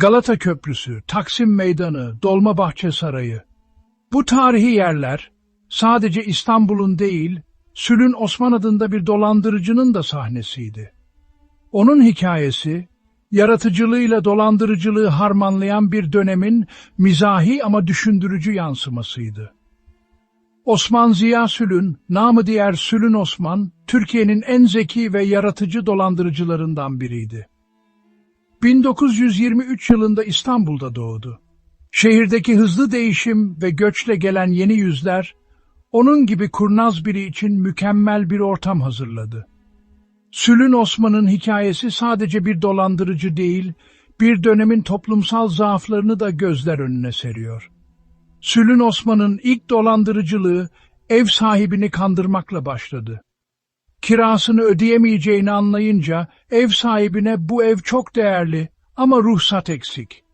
Galata Köprüsü, Taksim Meydanı, Dolmabahçe Sarayı. Bu tarihi yerler sadece İstanbul'un değil, Sülün Osman adında bir dolandırıcının da sahnesiydi. Onun hikayesi, yaratıcılığıyla dolandırıcılığı harmanlayan bir dönemin mizahi ama düşündürücü yansımasıydı. Osman Ziya Sülün, namı diğer Sülün Osman, Türkiye'nin en zeki ve yaratıcı dolandırıcılarından biriydi. 1923 yılında İstanbul'da doğdu. Şehirdeki hızlı değişim ve göçle gelen yeni yüzler, onun gibi kurnaz biri için mükemmel bir ortam hazırladı. Sülün Osman'ın hikayesi sadece bir dolandırıcı değil, bir dönemin toplumsal zaaflarını da gözler önüne seriyor. Sülün Osman'ın ilk dolandırıcılığı ev sahibini kandırmakla başladı. Kirasını ödeyemeyeceğini anlayınca ev sahibine bu ev çok değerli ama ruhsat eksik.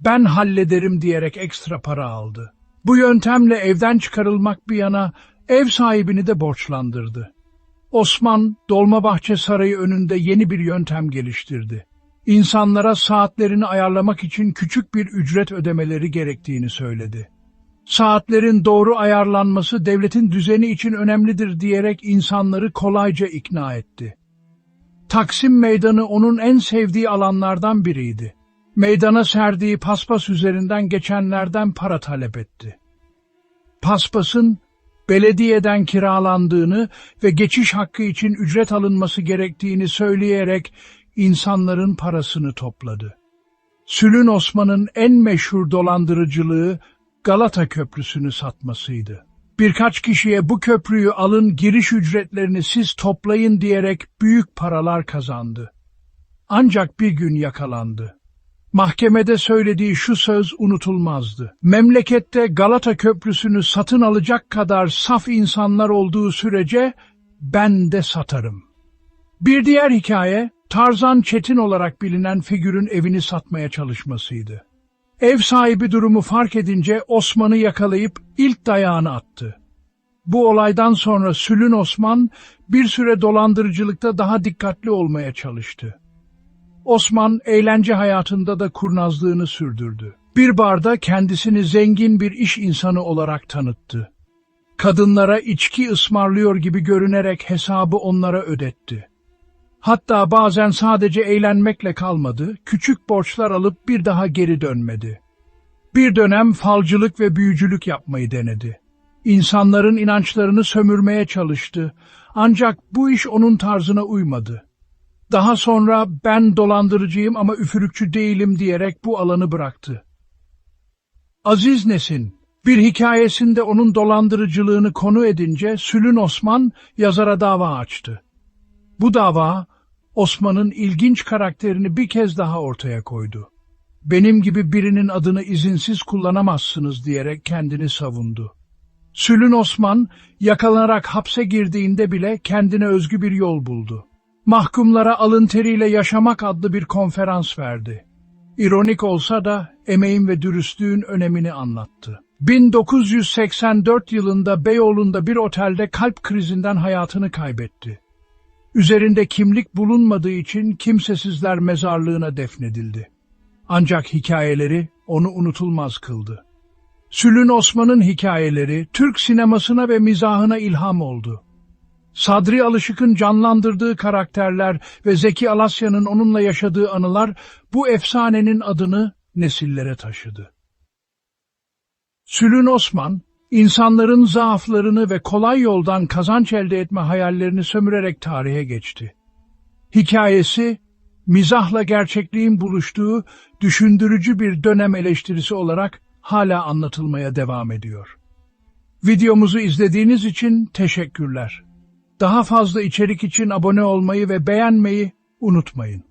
Ben hallederim diyerek ekstra para aldı. Bu yöntemle evden çıkarılmak bir yana ev sahibini de borçlandırdı. Osman, Dolmabahçe Sarayı önünde yeni bir yöntem geliştirdi. İnsanlara saatlerini ayarlamak için küçük bir ücret ödemeleri gerektiğini söyledi. Saatlerin doğru ayarlanması devletin düzeni için önemlidir diyerek insanları kolayca ikna etti. Taksim Meydanı onun en sevdiği alanlardan biriydi. Meydana serdiği paspas üzerinden geçenlerden para talep etti. Paspasın belediyeden kiralandığını ve geçiş hakkı için ücret alınması gerektiğini söyleyerek insanların parasını topladı. Sülün Osman'ın en meşhur dolandırıcılığı Galata Köprüsü'nü satmasıydı. Birkaç kişiye bu köprüyü alın giriş ücretlerini siz toplayın diyerek büyük paralar kazandı. Ancak bir gün yakalandı. Mahkemede söylediği şu söz unutulmazdı. Memlekette Galata Köprüsü'nü satın alacak kadar saf insanlar olduğu sürece ben de satarım. Bir diğer hikaye Tarzan Çetin olarak bilinen figürün evini satmaya çalışmasıydı. Ev sahibi durumu fark edince Osman'ı yakalayıp ilk dayağını attı. Bu olaydan sonra Sülün Osman bir süre dolandırıcılıkta daha dikkatli olmaya çalıştı. Osman eğlence hayatında da kurnazlığını sürdürdü. Bir barda kendisini zengin bir iş insanı olarak tanıttı. Kadınlara içki ısmarlıyor gibi görünerek hesabı onlara ödetti. Hatta bazen sadece eğlenmekle kalmadı, küçük borçlar alıp bir daha geri dönmedi. Bir dönem falcılık ve büyücülük yapmayı denedi. İnsanların inançlarını sömürmeye çalıştı. Ancak bu iş onun tarzına uymadı. Daha sonra ben dolandırıcıyım ama üfürükçü değilim diyerek bu alanı bıraktı. Aziz Nesin, bir hikayesinde onun dolandırıcılığını konu edince Sülün Osman yazara dava açtı. Bu dava Osman'ın ilginç karakterini bir kez daha ortaya koydu. Benim gibi birinin adını izinsiz kullanamazsınız diyerek kendini savundu. Sülün Osman yakalanarak hapse girdiğinde bile kendine özgü bir yol buldu. Mahkumlara alın teriyle yaşamak adlı bir konferans verdi. İronik olsa da emeğin ve dürüstlüğün önemini anlattı. 1984 yılında Beyoğlu'nda bir otelde kalp krizinden hayatını kaybetti. Üzerinde kimlik bulunmadığı için kimsesizler mezarlığına defnedildi. Ancak hikayeleri onu unutulmaz kıldı. Sülün Osman'ın hikayeleri Türk sinemasına ve mizahına ilham oldu. Sadri Alışık'ın canlandırdığı karakterler ve Zeki Alasya'nın onunla yaşadığı anılar bu efsanenin adını nesillere taşıdı. Sülün Osman, insanların zaaflarını ve kolay yoldan kazanç elde etme hayallerini sömürerek tarihe geçti. Hikayesi, mizahla gerçekliğin buluştuğu düşündürücü bir dönem eleştirisi olarak hala anlatılmaya devam ediyor. Videomuzu izlediğiniz için teşekkürler. Daha fazla içerik için abone olmayı ve beğenmeyi unutmayın.